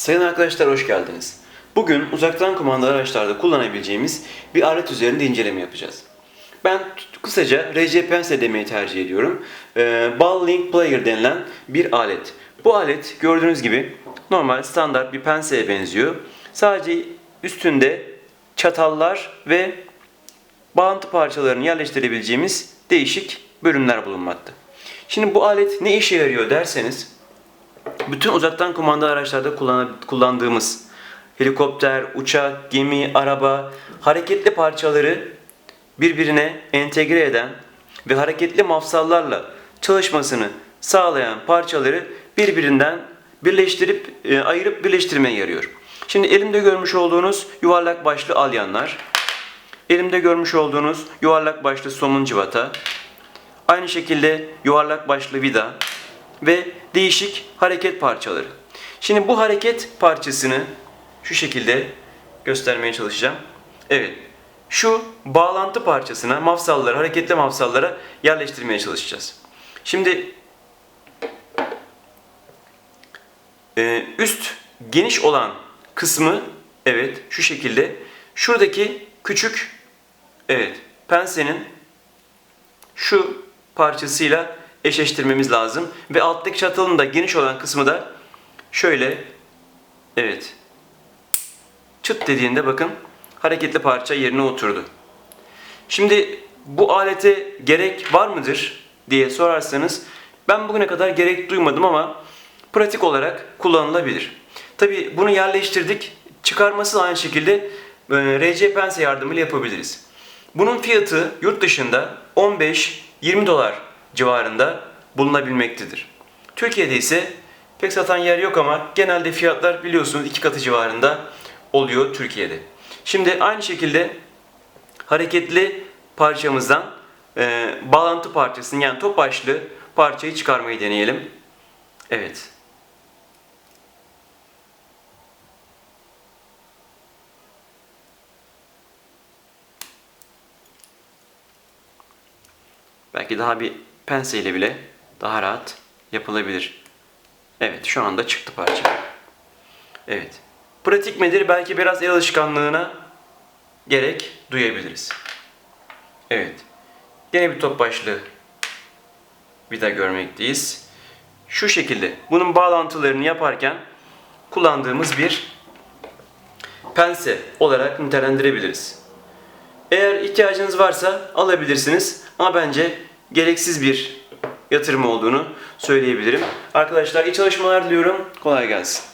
Sayın arkadaşlar hoş geldiniz. Bugün uzaktan kumandalı araçlarda kullanabileceğimiz bir alet üzerinde inceleme yapacağız. Ben kısaca RC Pencil demeyi tercih ediyorum. Ee, Ball Link Player denilen bir alet. Bu alet gördüğünüz gibi normal standart bir penseye benziyor. Sadece üstünde çatallar ve bağlantı parçalarını yerleştirebileceğimiz değişik bölümler bulunmakta. Şimdi bu alet ne işe yarıyor derseniz bütün uzaktan kumandalı araçlarda kullan- kullandığımız helikopter, uçak, gemi, araba hareketli parçaları birbirine entegre eden ve hareketli mafsallarla çalışmasını sağlayan parçaları birbirinden birleştirip e, ayırıp birleştirmeye yarıyor. Şimdi elimde görmüş olduğunuz yuvarlak başlı alyanlar, elimde görmüş olduğunuz yuvarlak başlı somun cıvata, Aynı şekilde yuvarlak başlı vida ve değişik hareket parçaları. Şimdi bu hareket parçasını şu şekilde göstermeye çalışacağım. Evet. Şu bağlantı parçasına, mafsallara, hareketli mafsallara yerleştirmeye çalışacağız. Şimdi e, üst geniş olan kısmı evet şu şekilde. Şuradaki küçük evet pensenin şu parçasıyla eşleştirmemiz lazım. Ve alttaki çatalın da geniş olan kısmı da şöyle evet çıt dediğinde bakın hareketli parça yerine oturdu. Şimdi bu alete gerek var mıdır diye sorarsanız ben bugüne kadar gerek duymadım ama pratik olarak kullanılabilir. Tabi bunu yerleştirdik. Çıkarması aynı şekilde e, RC Pense yardımıyla yapabiliriz. Bunun fiyatı yurt dışında 15-20 dolar civarında bulunabilmektedir. Türkiye'de ise pek satan yer yok ama genelde fiyatlar biliyorsunuz iki katı civarında oluyor Türkiye'de. Şimdi aynı şekilde hareketli parçamızdan e, bağlantı parçasını yani top başlı parçayı çıkarmayı deneyelim. Evet. Belki daha bir penseyle bile daha rahat yapılabilir. Evet şu anda çıktı parça. Evet. Pratik midir? Belki biraz el alışkanlığına gerek duyabiliriz. Evet. Yine bir top başlı vida görmekteyiz. Şu şekilde bunun bağlantılarını yaparken kullandığımız bir pense olarak nitelendirebiliriz. Eğer ihtiyacınız varsa alabilirsiniz ama bence gereksiz bir yatırım olduğunu söyleyebilirim. Arkadaşlar iyi çalışmalar diliyorum. Kolay gelsin.